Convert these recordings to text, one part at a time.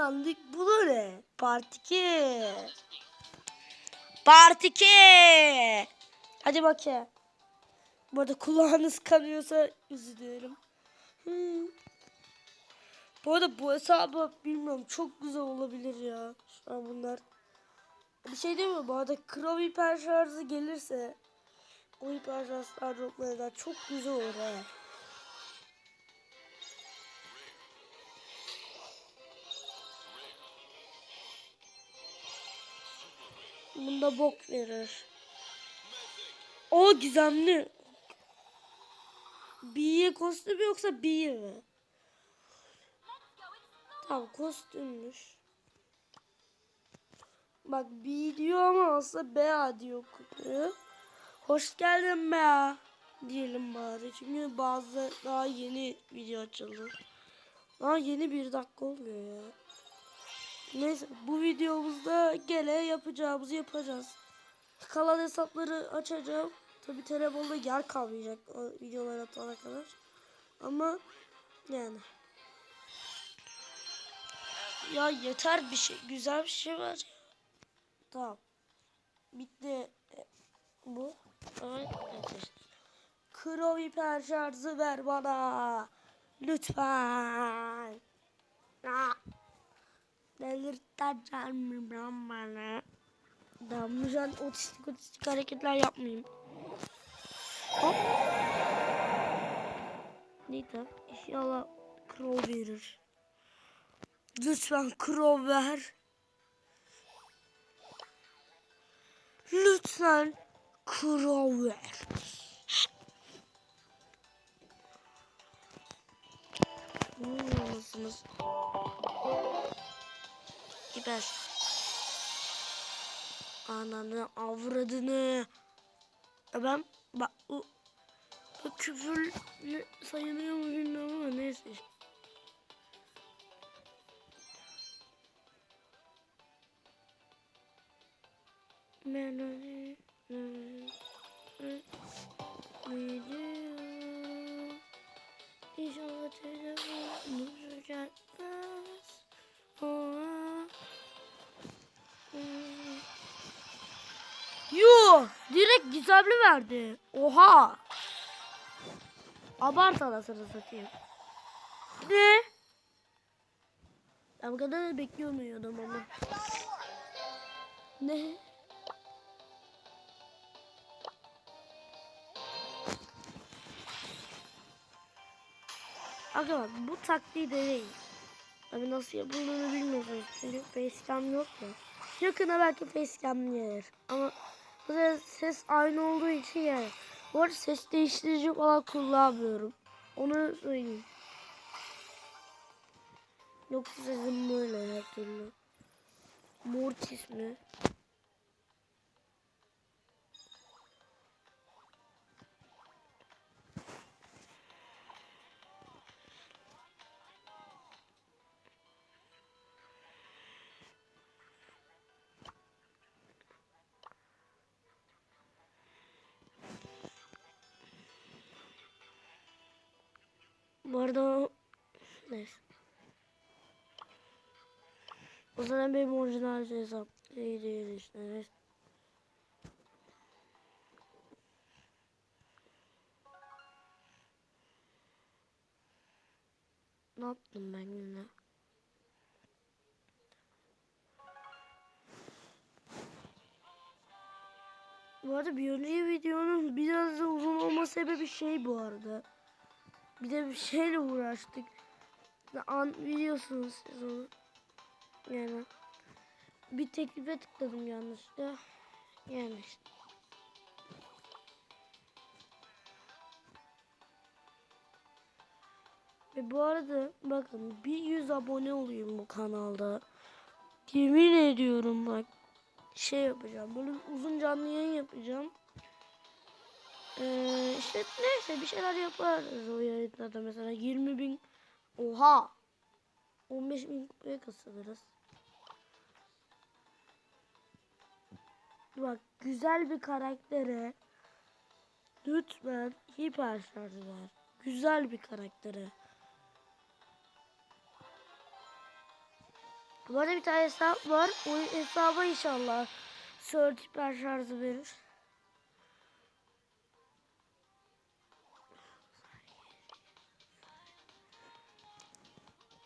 Yandık bu da ne? Part 2. Part 2. Hadi bakayım. Bu arada kulağınız kanıyorsa üzülüyorum. Hmm. Bu arada bu hesabı bilmiyorum çok güzel olabilir ya. Şu an bunlar. Bir şey değil mi? Bu arada Crow hiper şarjı gelirse o hiper şarjlar çok güzel olur ha. Bunda bok verir. O gizemli. B'ye kostüm yoksa B mi? Tamam kostümmüş. Bak B diyor ama aslında BA diyor kutuyu. Hoş geldin BA diyelim bari. Çünkü bazı daha yeni video açıldı. Daha yeni bir dakika oluyor ya. Neyse bu videomuzda gele yapacağımızı yapacağız. Kalan hesapları açacağım. Tabi telefonda yer kalmayacak o videoları atana kadar. Ama yani. Ya yeter bir şey. Güzel bir şey var. Tamam. Bitti. E, Bu. Evet. Crow hiper şarjı ver bana. Lütfen. Aa. Delirteceğim ben bana. Damlacan otistik otistik hareketler yapmayayım. Hop. Neyse. İnşallah Crow verir. Lütfen Crow ver. Lütfen Crow ver. Mısınız? Gider. Ananı avradını. Ben bak bu, bu küfür sayılıyor mu bilmiyorum ama neyse. Melody, video. İnşallah telefon direkt gizemli verdi. Oha. Abart anasını satayım. Ne? Ben bu kadar da beklemiyordum ama. Ne? Arkadaşlar bu taktiği deneyin. Tabi nasıl yapıldığını bilmiyorsunuz. Çünkü facecam yok ya. Yakına belki facecam gelir. Ama sefer ses aynı olduğu için yani. Bu arada ses değiştirici falan kullanmıyorum. Onu söyleyeyim. Yoksa sesim böyle her türlü. Mortis mi? Bu arada neyse. O zaman benim orijinal hesap iyi değil işte. Neyse. Ne yaptım ben yine? Bu arada bir önceki videonun biraz da uzun olma sebebi şey bu arada. Bir de bir şeyle uğraştık. An biliyorsunuz siz onu. Yani bir teklife tıkladım yanlışlıkla. Yani işte. Ve bu arada bakın bir 100 abone olayım bu kanalda. Yemin ediyorum bak şey yapacağım. Böyle uzun canlı yayın yapacağım. Ee, işte neyse bir şeyler yaparız o yayınlarda mesela 20 bin oha 15 bin kupaya kasılırız. Bak güzel bir karaktere lütfen hiper şarj ver. Güzel bir karaktere. Bu arada bir tane hesap var. O hesaba inşallah Sört hiper şarjı verir.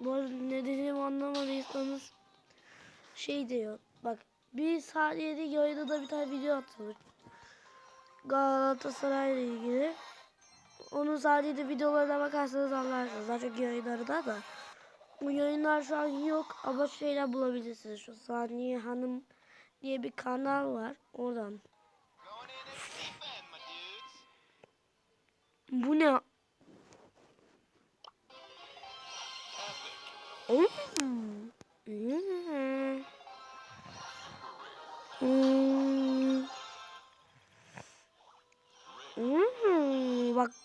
Bu arada ne dediğimi anlamadıysanız şey diyor. Bak bir saniyede yayında da bir tane video atılır. Galatasaray'la ilgili. Onun sadece videolarına bakarsanız anlarsınız. Daha çok yayınlarında da. Bu yayınlar şu an yok ama şeyler bulabilirsiniz. Şu Saniye Hanım diye bir kanal var. Oradan. Bu ne? Bak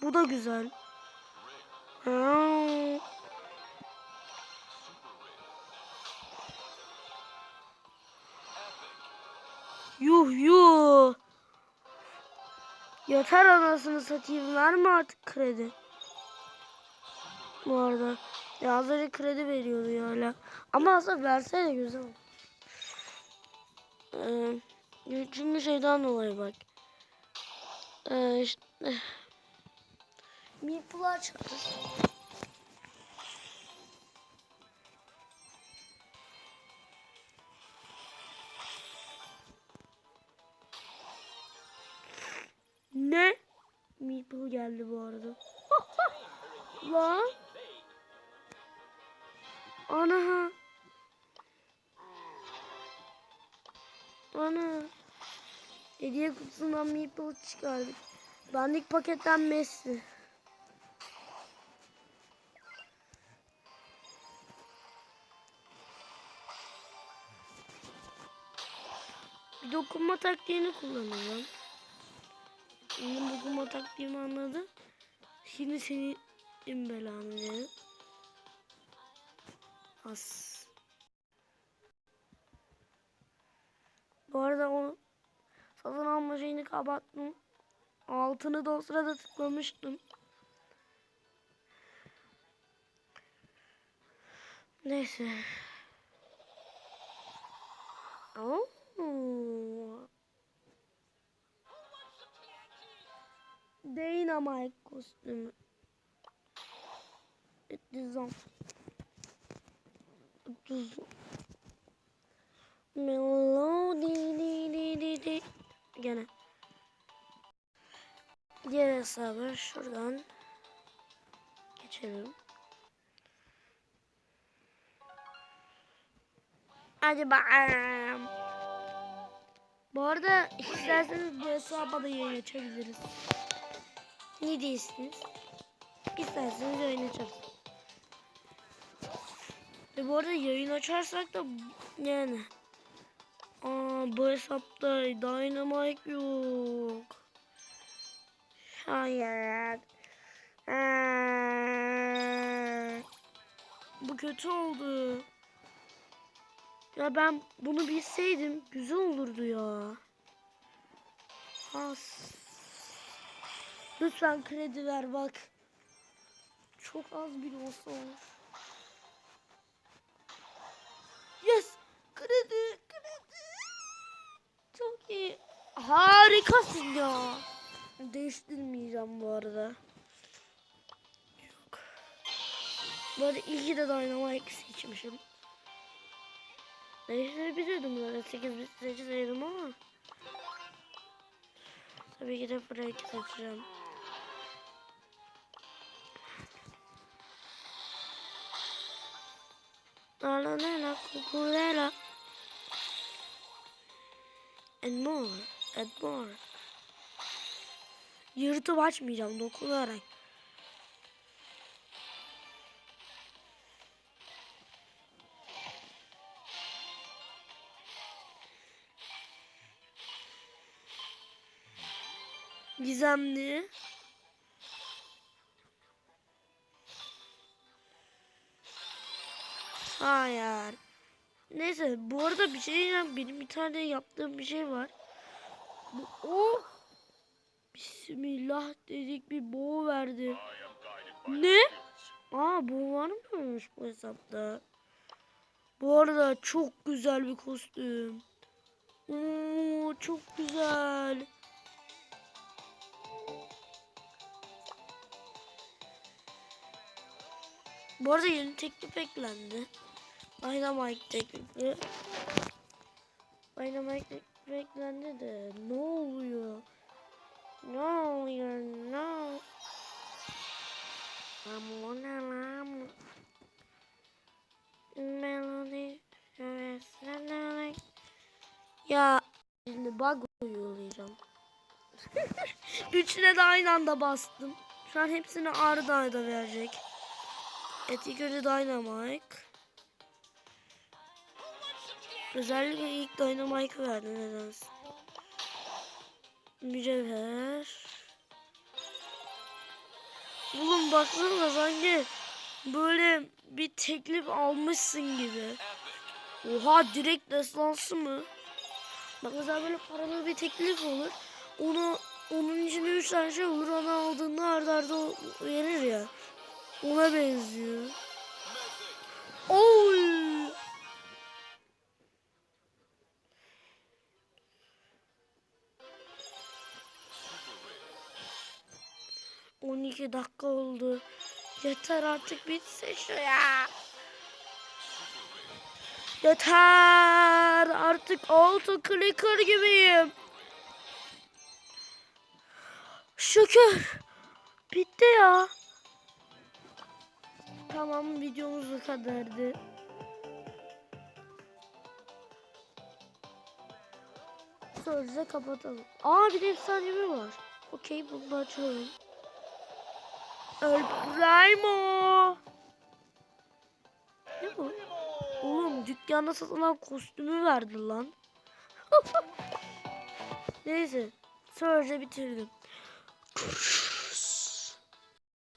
bu da güzel. Hmm. Yuh yuh. Yeter anasını satayım. Verme artık kredi. Bu arada. Ya az önce kredi veriyordu ya hala. Ama aslında versene güzel. olur. Ee, çünkü şeyden dolayı bak. Ee, işte. Meeple'lar çıktı. Ne? Meeple geldi bu arada. Lan. Ana. Ana. Hediye kutusundan Meeple çıkardık. Dandik paketten Messi. Bir dokunma taktiğini kullanıyorum. Benim dokunma taktiğimi anladı. Şimdi seni imbelanı dedim. As. Bu arada onu satın alma şeyini kapattım. Altını da o sırada tıklamıştım. Neyse. Oo. Dynamite kostümü. Dizom. Dizom. Melody di di di di. Gene. Diğer hesabı şuradan geçelim. Hadi bakalım. Bu arada isterseniz bu hesaba da yayın açabiliriz. Ne diyorsunuz? İsterseniz yayın açarız. Ve bu arada yayın açarsak da yani Aa, bu hesapta Dynamite yok. Hayır. Aa, bu kötü oldu. Ya ben bunu bilseydim güzel olurdu ya. Has. Lütfen kredi ver bak. Çok az bile olsa olur. Harikasın ya. Değiştirmeyeceğim bu arada. Yok. Bu arada iyi ki de Dynamite seçmişim. Değiştirebilirdim zaten 8 bit seçseydim ama. Tabii ki de Frank seçeceğim. La la la la cucurella. And more, and more. Yırtıp açmayacağım dokunarak. Gizemli. Hayır. Neyse bu arada bir şey diyeceğim. Benim bir tane yaptığım bir şey var. Oh! Bismillah dedik bir boğu verdi. Ne? Aa bu var mıymış bu hesapta? Bu arada çok güzel bir kostüm. Oo, çok güzel. Bu arada yeni teklif eklendi. Dynamite teklifi. Dynamite teklifi eklendi de ne oluyor? Ne oluyor? Ne? Ama ne lan? Heveslenerek Ya şimdi bug uygulayacağım. Üçüne de aynı anda bastım. Şu an hepsini arda arda verecek. Önce Dynamite. Özellikle ilk Dynamite verdi nedense. Mücevher. Oğlum baksana sanki böyle bir teklif almışsın gibi. Oha direkt destansı mı? Bak mesela böyle paralı bir teklif olur. Onu onun içinde üç tane şey olur. Onu aldığında arda arda verir ya. Ona benziyor. Oy! On iki dakika oldu. Yeter artık bitsin şu ya. Yeter artık auto clicker gibiyim. Şükür. Bitti ya. Tamam videomuz bu kadardı. Sözde kapatalım. Aa bir de efsanevi var. Okey bunu da açalım. El Primo. Ne bu? Oğlum dükkanda satılan kostümü verdi lan. Neyse. Sözde bitirdim.